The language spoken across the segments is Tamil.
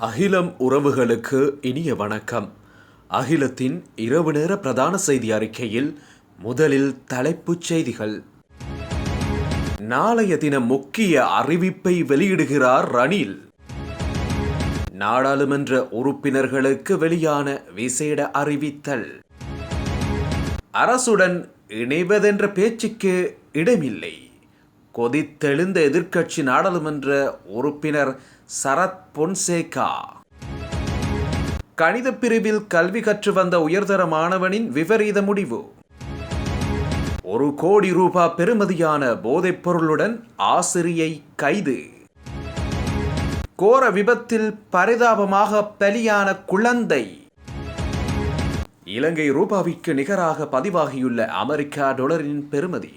அகிலம் உறவுகளுக்கு இனிய வணக்கம். அகிலத்தின் இரவு நேர பிரதான செய்தி அறிக்கையில் முதலில் தலைப்புச் செய்திகள். நாளைய தினம் முக்கிய அறிவிப்பை வெளியிடுகிறார் ரணில். நாடாளுமன்ற உறுப்பினர்களுக்கு வெளியான விசேட அறிவித்தல். அரசுடன் இணைவதென்ற பேச்சுக்கு இடமில்லை. கொதித்தெழுந்த எதிர்க்கட்சி நாடாளுமன்ற உறுப்பினர் சரத் பொன்சேகா. கணித பிரிவில் கல்வி கற்று வந்த உயர்தர மாணவனின் விபரீத முடிவு. ஒரு கோடி ரூபாய் பெறுமதியான போதைப் பொருளுடன் ஆசிரியை கைது. கோர விபத்தில் பரிதாபமாக பலியான குழந்தை. இலங்கை ரூபாவிற்கு நிகராக பதிவாகியுள்ள அமெரிக்கா டொலரின் பெறுமதி.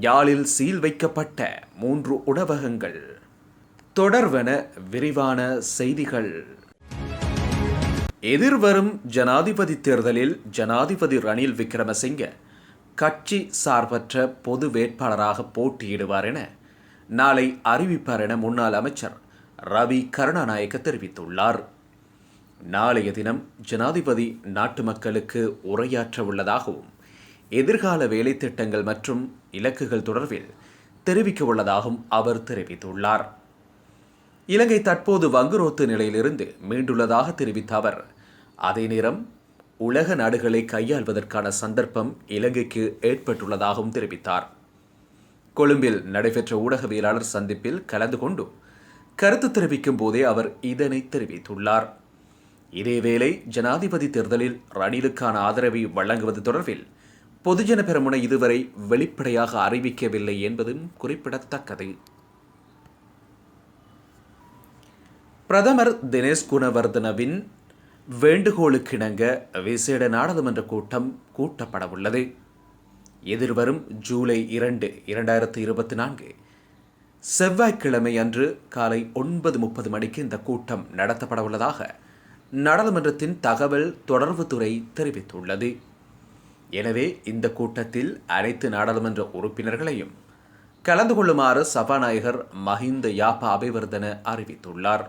யாழில் சீல் வைக்கப்பட்ட மூன்று உணவகங்கள். தொடர்வன விரிவான செய்திகள். எதிர்வரும் ஜனாதிபதி தேர்தலில் ஜனாதிபதி ரணில் விக்ரமசிங்க கட்சி சார்பற்ற பொது வேட்பாளராக போட்டியிடுவார் என நாளை அறிவிப்பார் என முன்னாள் அமைச்சர் ரவி கருணாநாயக்க தெரிவித்துள்ளார். நாளைய தினம் ஜனாதிபதி நாட்டு மக்களுக்கு உரையாற்ற உள்ளதாகவும் எதிர்கால வேலைத்திட்டங்கள் மற்றும் இலக்குகள் தொடர்பில் தெரிவிக்க உள்ளதாகவும் அவர் தெரிவித்துள்ளார். இலங்கை தற்போது வங்குரோத்து நிலையிலிருந்து மீண்டுள்ளதாக தெரிவித்த அவர் அதே நேரம் உலக நாடுகளை கையாள்வதற்கான சந்தர்ப்பம் இலங்கைக்கு ஏற்பட்டுள்ளதாகவும் தெரிவித்தார். கொழும்பில் நடைபெற்ற ஊடகவியலாளர் சந்திப்பில் கலந்து கொண்டு கருத்து தெரிவிக்கும் போதே அவர் இதனை தெரிவித்துள்ளார். இதேவேளை ஜனாதிபதி தேர்தலில் ரணிலுக்கான ஆதரவை வழங்குவது தொடர்பில் பொதுஜன பெருமுனை இதுவரை வெளிப்படையாக அறிவிக்கவில்லை என்பதும் குறிப்பிடத்தக்கது. பிரதமர் தினேஷ் குணவர்தனவின் வேண்டுகோளுக்கிணங்க விசேட நாடாளுமன்ற கூட்டம் கூட்டப்படவுள்ளது. எதிர்வரும் ஜூலை இரண்டு இரண்டாயிரத்தி இருபத்தி நான்கு செவ்வாய்க்கிழமை அன்று காலை ஒன்பது முப்பது மணிக்கு இந்த கூட்டம் நடத்தப்படவுள்ளதாக நாடாளுமன்றத்தின் தகவல் தொடர்புத்துறை தெரிவித்துள்ளது. எனவே இந்த கூட்டத்தில் அனைத்து நாடாளுமன்ற உறுப்பினர்களையும் கலந்து கொள்ளுமாறு சபாநாயகர் மஹிந்த யாப்பா அபிவர்தன அறிவித்துள்ளார்.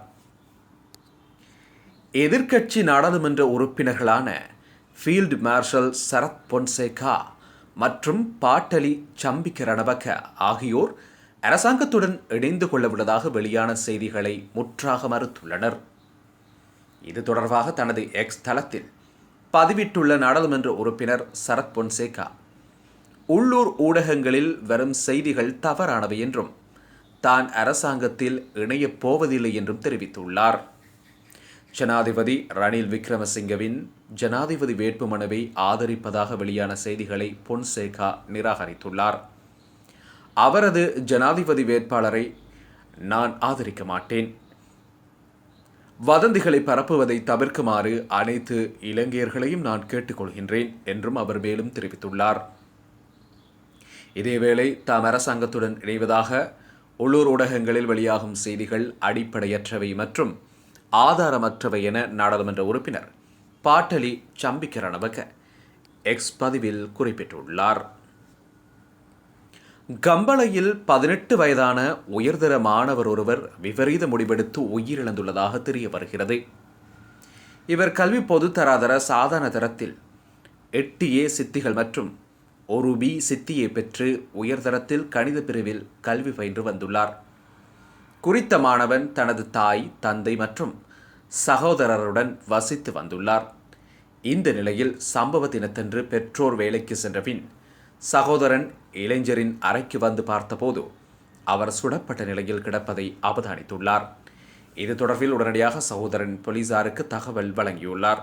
எதிர்க்கட்சி நாடாளுமன்ற உறுப்பினர்களான ஃபீல்டு மார்ஷல் சரத் பொன்சேகா மற்றும் பாட்டலி சம்பிக்க ரணவக்க ஆகியோர் அரசாங்கத்துடன் இணைந்து கொள்ளவுள்ளதாக வெளியான செய்திகளை முற்றாக மறுத்துள்ளனர். இது தொடர்பாக தனது எக்ஸ் தளத்தில் பதிவிட்டுள்ள நாடாளுமன்ற உறுப்பினர் சரத் பொன்சேகா உள்ளூர் ஊடகங்களில் வரும் செய்திகள் தவறானவை என்றும் தான் அரசாங்கத்தில் இணையப் போவதில்லை என்றும் தெரிவித்துள்ளார். ஜனாதிபதி ரணில் விக்ரமசிங்கவின் ஜனாதிபதி வேட்புமனுவை ஆதரிப்பதாக வெளியான செய்திகளை பொன்சேகா நிராகரித்துள்ளார். அவரது ஜனாதிபதி வேட்பாளரை நான் ஆதரிக்க மாட்டேன். வதந்திகளை பரப்புவதை தவிர்க்குமாறு அனைத்து இலங்கையர்களையும் நான் கேட்டுக்கொள்கின்றேன் என்றும் அவர் மேலும் தெரிவித்துள்ளார். இதேவேளை தாம் அரசாங்கத்துடன் இணைவதாக உள்ளூர் ஊடகங்களில் வெளியாகும் செய்திகள் அடிப்படையற்றவை மற்றும் ஆதாரமற்றவை என நாடாளுமன்ற உறுப்பினர் பாட்டலி சம்பிக்கரணவக எக்ஸ் பதிவில் குறிப்பிட்டுள்ளார். கம்பளையில் பதினெட்டு வயதான உயர்தர மாணவர் ஒருவர் விபரீத முடிவெடுத்து உயிரிழந்துள்ளதாக தெரிய வருகிறது. இவர் கல்வி பொதுத்தராதர சாதாரண தரத்தில் எட்டு ஏ சித்திகள் மற்றும் ஒரு பி சித்தியை பெற்று உயர்தரத்தில் கணித பிரிவில் கல்வி பயின்று வந்துள்ளார். குறித்த மாணவன் தனது தாய் தந்தை மற்றும் சகோதரருடன் வசித்து வந்துள்ளார். இந்த நிலையில் சம்பவ தினத்தன்று பெற்றோர் வேலைக்கு சென்ற பின் சகோதரன் இளைஞரின் அறைக்கு வந்து பார்த்தபோது அவர் சுடப்பட்ட நிலையில் கிடப்பதை அவதானித்துள்ளார் இது தொடர்பில் உடனடியாக சகோதரன் போலீசாருக்கு தகவல் வழங்கியுள்ளார்.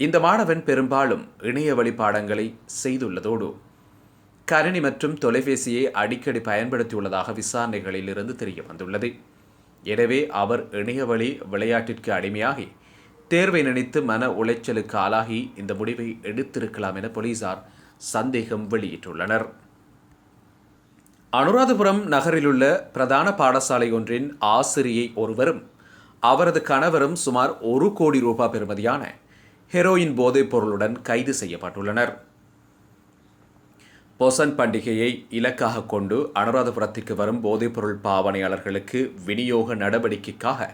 இந்த மாணவன் பெரும்பாலும் இணைய வழிபாடங்களை செய்துள்ளதோடு கணினி மற்றும் தொலைபேசியை அடிக்கடி பயன்படுத்தியுள்ளதாக விசாரணைகளில் இருந்து தெரிய வந்துள்ளது எனவே அவர் இணையவழி விளையாட்டிற்கு அடிமையாகி தேர்வை நினைத்து மன உளைச்சலுக்கு ஆளாகி இந்த முடிவை எடுத்திருக்கலாம் என போலீசார் சந்தேகம் வெளியிட்டுள்ளனர். அனுராதபுரம் நகரிலுள்ள பிரதான பாடசாலை ஒன்றின் ஆசிரியை ஒருவரும் அவரது கணவரும் சுமார் ஒரு கோடி ரூபாய் பெறுமதியான ஹெரோயின் போதைப் பொருளுடன் கைது செய்யப்பட்டுள்ளனர். பொசன் பண்டிகையை இலக்காக கொண்டு அனுராதபுரத்திற்கு வரும் போதைப்பொருள் பாவனையாளர்களுக்கு விநியோக நடவடிக்கைக்காக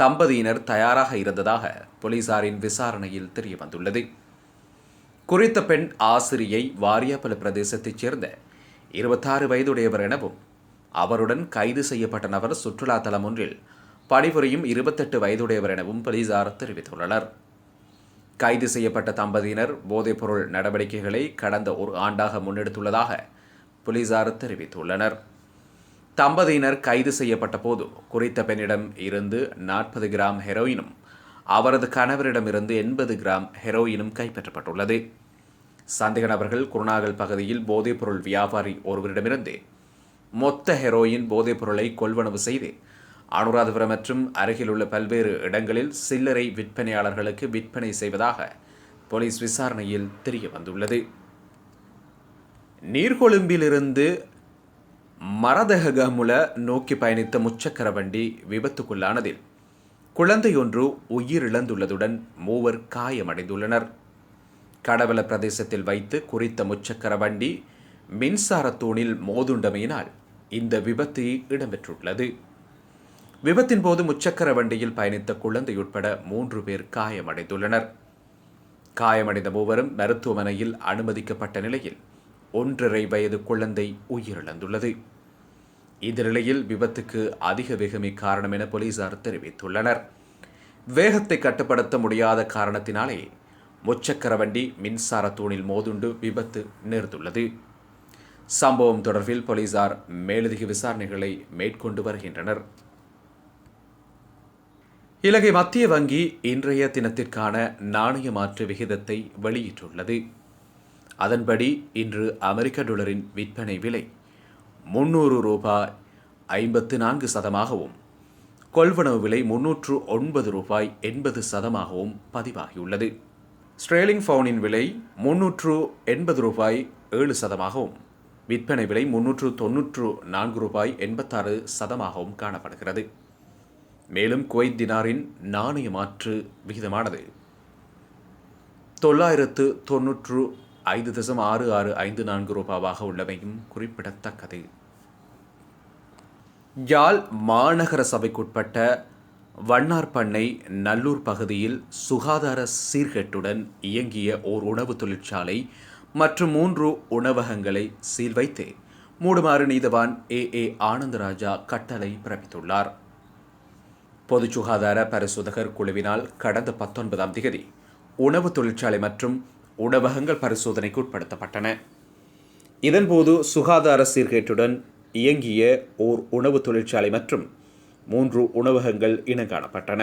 தம்பதியினர் தயாராக இருந்ததாக போலீசாரின் விசாரணையில் தெரியவந்துள்ளது. குறித்த பெண் ஆசிரியை வாரியாப்பல பிரதேசத்தைச் சேர்ந்த இருபத்தாறு வயதுடையவர் எனவும் அவருடன் கைது செய்யப்பட்ட நபர் சுற்றுலா தலம் ஒன்றில் பணிபுரியும் இருபத்தெட்டு வயதுடையவர் எனவும் போலீசார் தெரிவித்துள்ளனர். கைது செய்யப்பட்ட தம்பதியினர் போதைப்பொருள் நடவடிக்கைகளை கடந்த ஒரு ஆண்டாக முன்னெடுத்துள்ளதாக போலீசார் தெரிவித்துள்ளனர். தம்பதியினர் கைது செய்யப்பட்ட போது குறித்த பெண்ணிடம் இருந்து நாற்பது கிராம் ஹெரோயினும் அவரது கணவரிடமிருந்து எண்பது கிராம் ஹெரோயினும் கைப்பற்றப்பட்டுள்ளது. சந்தேக நபர்கள் குருநாகல் பகுதியில் போதைப்பொருள் வியாபாரி ஒருவரிடமிருந்து மொத்த ஹெரோயின் போதைப்பொருளை கொள்வனவு செய்து அனுராதபுரம் மற்றும் அருகிலுள்ள பல்வேறு இடங்களில் சில்லறை விற்பனையாளர்களுக்கு விற்பனை செய்வதாக போலீஸ் விசாரணையில் தெரிய வந்துள்ளது நீர்கொழும்பிலிருந்து மரதகமுல நோக்கி பயணித்த முச்சக்கர வண்டி விபத்துக்குள்ளானதில் குழந்தையொன்று உயிரிழந்துள்ளதுடன் மூவர் காயமடைந்துள்ளனர். கடவல பிரதேசத்தில் வைத்து குறித்த முச்சக்கர வண்டி மின்சார தூணில் மோதுண்டமையினால் இந்த விபத்து இடம்பெற்றுள்ளது. விபத்தின் போது முச்சக்கர வண்டியில் பயணித்த குழந்தை உட்பட மூன்று பேர் காயமடைந்துள்ளனர். காயமடைந்த மூவரும் மருத்துவமனையில் அனுமதிக்கப்பட்ட நிலையில் ஒன்றரை வயது குழந்தை உயிரிழந்துள்ளது. இந்த நிலையில் விபத்துக்கு அதிக வேகமே காரணம் என போலீசார் தெரிவித்துள்ளனர். வேகத்தை கட்டுப்படுத்த முடியாத காரணத்தினாலே முச்சக்கர வண்டி மின்சார தூணில் மோதுண்டு விபத்து நேர்ந்துள்ளது. சம்பவம் தொடர்பில் போலீசார் மேலதிக விசாரணைகளை மேற்கொண்டு வருகின்றனர். இலங்கை மத்திய வங்கி இன்றைய தினத்திற்கான நாணய மாற்று விகிதத்தை வெளியிட்டுள்ளது. அதன்படி இன்று அமெரிக்க டாலரின் விற்பனை விலை முன்னூறு ரூபாய் ஐம்பத்து நான்கு சதமாகவும் கொள்வனவு விலை முன்னூற்று ஒன்பது ரூபாய் எண்பது சதமாகவும் பதிவாகியுள்ளது. ஸ்ட்ரேலிங் ஃபவுனின் விலை முன்னூற்று எண்பது ரூபாய் ஏழு சதமாகவும் விற்பனை விலை முன்னூற்று தொன்னூற்று நான்கு ரூபாய் எண்பத்தாறு சதமாகவும் காணப்படுகிறது. மேலும் குவைத் தினாரின் நாணய மாற்று விகிதமானது தொள்ளாயிரத்து தொன்னூற்று ஐந்து தசம் ஆறு ஆறு ஐந்து நான்கு ரூபாவாக உள்ளவையும் குறிப்பிடத்தக்கது. யாழ் மாநகர சபைக்குட்பட்ட வண்ணார்பண்ணை நல்லூர் பகுதியில் சுகாதார சீர்கேட்டுடன் இயங்கிய ஓர் உணவு தொழிற்சாலை மற்றும் மூன்று உணவகங்களை சீல் வைத்து மூடுமாறு நீதவான் ஏ. ஏ. ஆனந்தராஜா கட்டளை பிறப்பித்துள்ளார். பொது சுகாதார பரிசோதகர் குழுவினால் கடந்த பத்தொன்பதாம் திகதி உணவு தொழிற்சாலை மற்றும் உணவகங்கள் பரிசோதனைக்கு உட்படுத்தப்பட்டன. இதன்போது சுகாதார சீர்கேட்டுடன் இயங்கிய ஓர் உணவு தொழிற்சாலை மற்றும் மூன்று உணவகங்கள் இனங்காணப்பட்டன.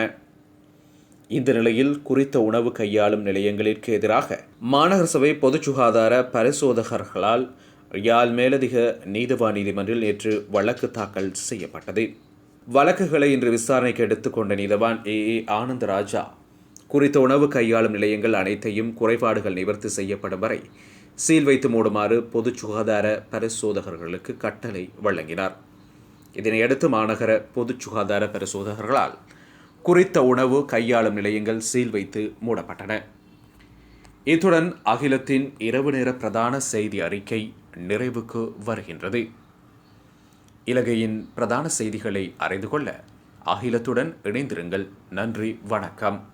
இந்த நிலையில் குறித்த உணவு கையாளும் நிலையங்களிற்கு எதிராக மாநகர சபை பொது சுகாதார பரிசோதகர்களால் யாழ் மேலதிக நீதிவான் நீதிமன்றில் நேற்று வழக்கு தாக்கல் செய்யப்பட்டது. வழக்குகளை இன்று விசாரணைக்கு எடுத்துக்கொண்ட நீதவான் ஏ ஏ ஆனந்தராஜா குறித்த உணவு கையாளும் நிலையங்கள் அனைத்தையும் குறைபாடுகள் நிவர்த்தி செய்யப்படும் வரை சீல் வைத்து மூடுமாறு பொது சுகாதார பரிசோதகர்களுக்கு கட்டளை வழங்கினார். இதனையடுத்து மாநகர பொது சுகாதார பரிசோதகர்களால் குறித்த உணவு கையாளும் நிலையங்கள் சீல் வைத்து மூடப்பட்டன. இத்துடன் அகிலத்தின் இரவு நேர பிரதான செய்தி அறிக்கை நிறைவுக்கு வருகின்றது. இலங்கையின் பிரதான செய்திகளை அறிந்து கொள்ள அகிலத்துடன் இணைந்திருங்கள். நன்றி வணக்கம்.